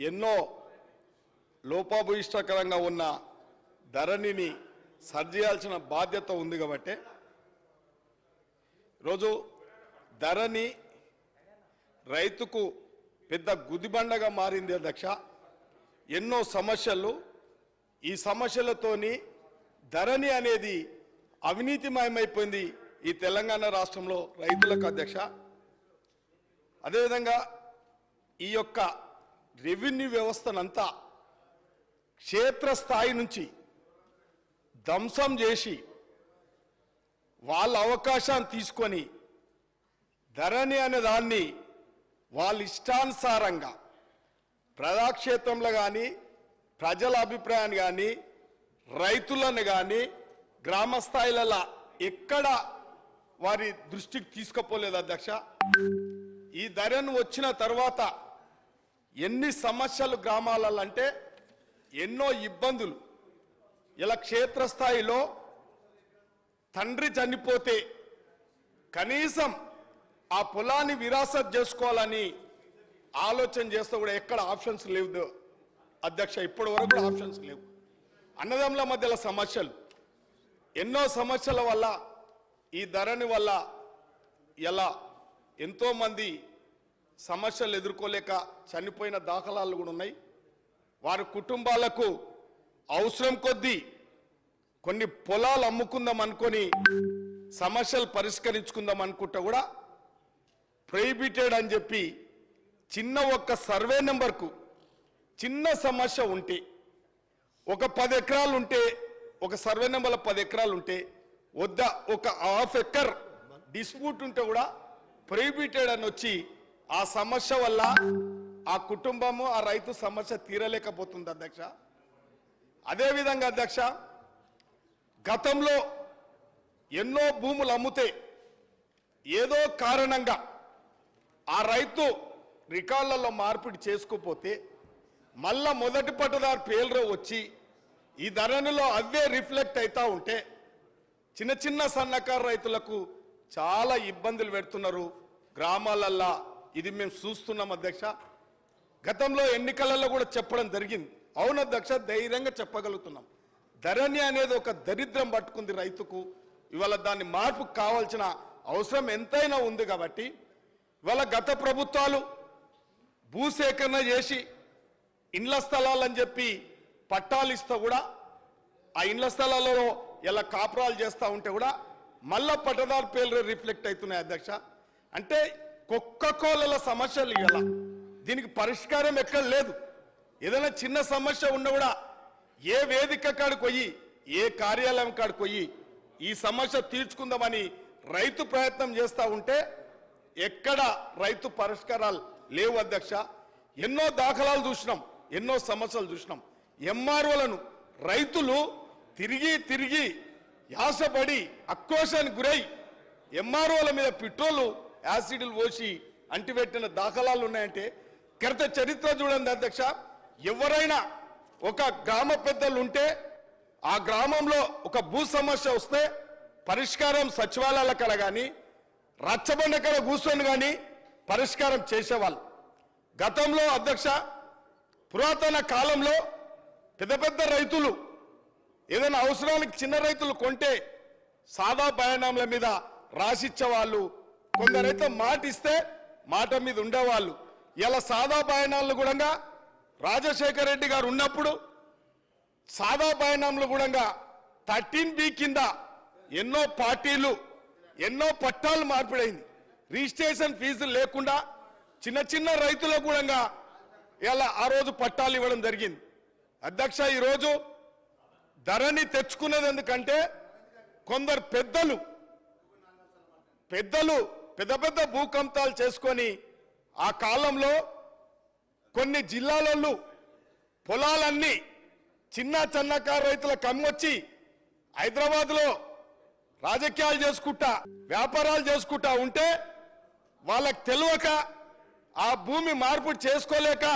ఎన్నో లోపభూయిష్టకరంగా ఉన్న ధరణిని సరిచేయాల్సిన బాధ్యత ఉంది కాబట్టి రోజు ధరణి రైతుకు పెద్ద గుదిబండగా మారింది అధ్యక్ష. ఎన్నో సమస్యలు ఈ సమస్యలతోని ధరణి అనేది అవినీతిమయమైపోయింది ఈ తెలంగాణ రాష్ట్రంలో రైతులకు అధ్యక్ష. అదేవిధంగా ఈ యొక్క రెవెన్యూ వ్యవస్థనంతా క్షేత్రస్థాయి నుంచి ధ్వంసం చేసి వాళ్ళ అవకాశాన్ని తీసుకొని ధరణి అనే దాన్ని వాళ్ళ ఇష్టానుసారంగా ప్రజాక్షేత్రంలో కానీ ప్రజల అభిప్రాయాన్ని కానీ రైతులను కానీ గ్రామ స్థాయిలలో ఎక్కడ వారి దృష్టికి తీసుకుపోలేదు అధ్యక్ష. ఈ ధరను వచ్చిన తర్వాత ఎన్ని సమస్యలు గ్రామాలలో అంటే ఎన్నో ఇబ్బందులు. ఇలా క్షేత్రస్థాయిలో తండ్రి చనిపోతే కనీసం ఆ పొలాన్ని విరాసత్ చేసుకోవాలని ఆలోచన చేస్తే కూడా ఎక్కడ ఆప్షన్స్ లేవు. అధ్యక్ష ఇప్పటి వరకు ఆప్షన్స్ లేవు. అన్నదమ్ముల మధ్యలో సమస్యలు. ఎన్నో సమస్యల వల్ల ఈ ధరని వల్ల ఎలా ఎంతోమంది సమస్యలు ఎదుర్కోలేక చనిపోయిన దాఖలాలు కూడా ఉన్నాయి. వారి కుటుంబాలకు అవసరం కొద్దీ కొన్ని పొలాలు అమ్ముకుందాం అనుకొని సమస్యలు పరిష్కరించుకుందాం అనుకుంటే కూడా ప్రొహిబిటెడ్ అని చెప్పి చిన్న ఒక్క సర్వే నెంబర్కు చిన్న సమస్య ఉంటే ఒక పది ఎకరాలు ఉంటే ఒక సర్వే నెంబర్లో పది ఎకరాలు ఉంటే వద్ద ఒక హాఫ్ ఎకర్ డిస్ప్యూట్ ఉంటే కూడా ప్రొహిబిటెడ్ అని వచ్చి ఆ సమస్య వల్ల ఆ కుటుంబము ఆ రైతు సమస్య తీరలేకపోతుంది అధ్యక్ష. అదేవిధంగా అధ్యక్ష గతంలో ఎన్నో భూములు అమ్ముతే ఏదో కారణంగా ఆ రైతు రికార్డులలో మార్పిడి చేసుకోపోతే మళ్ళా మొదటి పట్టుదారు పేర్లు వచ్చి ఈ ధరణిలో అవే రిఫ్లెక్ట్ అవుతూ ఉంటే చిన్న చిన్న సన్నకారు రైతులకు చాలా ఇబ్బందులు పెడుతున్నారు. గ్రామాలల్లా ఇది మేము చూస్తున్నాం అధ్యక్ష. గతంలో ఎన్నికలలో కూడా చెప్పడం జరిగింది. అవును అధ్యక్ష ధైర్యంగా చెప్పగలుగుతున్నాం. ధరణి అనేది ఒక దరిద్రం పట్టుకుంది రైతుకు. ఇవాళ దాన్ని మార్పు కావాల్సిన అవసరం ఎంతైనా ఉంది కాబట్టి ఇవాళ గత ప్రభుత్వాలు భూసేకరణ చేసి ఇండ్ల స్థలాలని చెప్పి పట్టాలు ఇస్తూ కూడా ఆ ఇండ్ల స్థలాలలో ఇలా కాపురాలు చేస్తూ ఉంటే కూడా మళ్ళా పట్టదారు పేర్లు రిఫ్లెక్ట్ అవుతున్నాయి అధ్యక్ష. అంటే కుక్క కోళ్ళ సమస్యలు ఇలా దీనికి పరిష్కారం ఎక్కడ లేదు. ఏదైనా చిన్న సమస్య ఉన్న కూడా ఏ వేదిక కాడికి పోయి ఏ కార్యాలయం కాడికి పోయి ఈ సమస్య తీర్చుకుందామని రైతు ప్రయత్నం చేస్తూ ఉంటే ఎక్కడ రైతు పరిష్కారాలు లేవు అధ్యక్ష. ఎన్నో దాఖలాలు చూసినాం ఎన్నో సమస్యలు చూసినాం. ఎంఆర్ఓలను రైతులు తిరిగి తిరిగి యాసపడి అక్రోశానికి గురై ఎంఆర్ఓల మీద పెట్రోలు యాసిడ్లు పోసి అంటిపెట్టిన దాఖలాలు ఉన్నాయంటే క్రిత చరిత్ర చూడండి అధ్యక్ష. ఎవరైనా ఒక గ్రామ పెద్దలు ఉంటే ఆ గ్రామంలో ఒక భూ సమస్య వస్తే పరిష్కారం సచివాలయాల కల కానీ రచ్చబండ కల కూర్చొని కానీ పరిష్కారం చేసేవాళ్ళు. గతంలో అధ్యక్ష పురాతన కాలంలో పెద్ద పెద్ద రైతులు ఏదైనా అవసరానికి చిన్న రైతులు కొంటే సాదా బయానాముల మీద రాసిచ్చేవాళ్ళు కొందరైతే మాట ఇస్తే మాట మీద ఉండేవాళ్ళు. ఇలా సాదా బయానాలను కూడా రాజశేఖర రెడ్డి గారు ఉన్నప్పుడు సాదా బయానాములు కూడా థర్టీన్ బి కింద ఎన్నో పార్టీలు ఎన్నో పట్టాలు మార్పిడైంది. రిజిస్ట్రేషన్ ఫీజులు లేకుండా చిన్న చిన్న రైతులకు కూడా ఇలా ఆ రోజు పట్టాలు ఇవ్వడం జరిగింది. అధ్యక్ష ఈరోజు ధరని తెచ్చుకున్నది ఎందుకంటే కొందరు పెద్దలు పెద్దలు పెద్ద పెద్ద భూకంపాలు చేసుకొని ఆ కాలంలో కొన్ని జిల్లాలలో పొలాలన్నీ చిన్న చిన్నకారు రైతుల కమ్మొచ్చి హైదరాబాద్లో రాజకీయాలు చేసుకుంటా వ్యాపారాలు చేసుకుంటా ఉంటే వాళ్ళకి తెలియక ఆ భూమి మార్పు చేసుకోలేక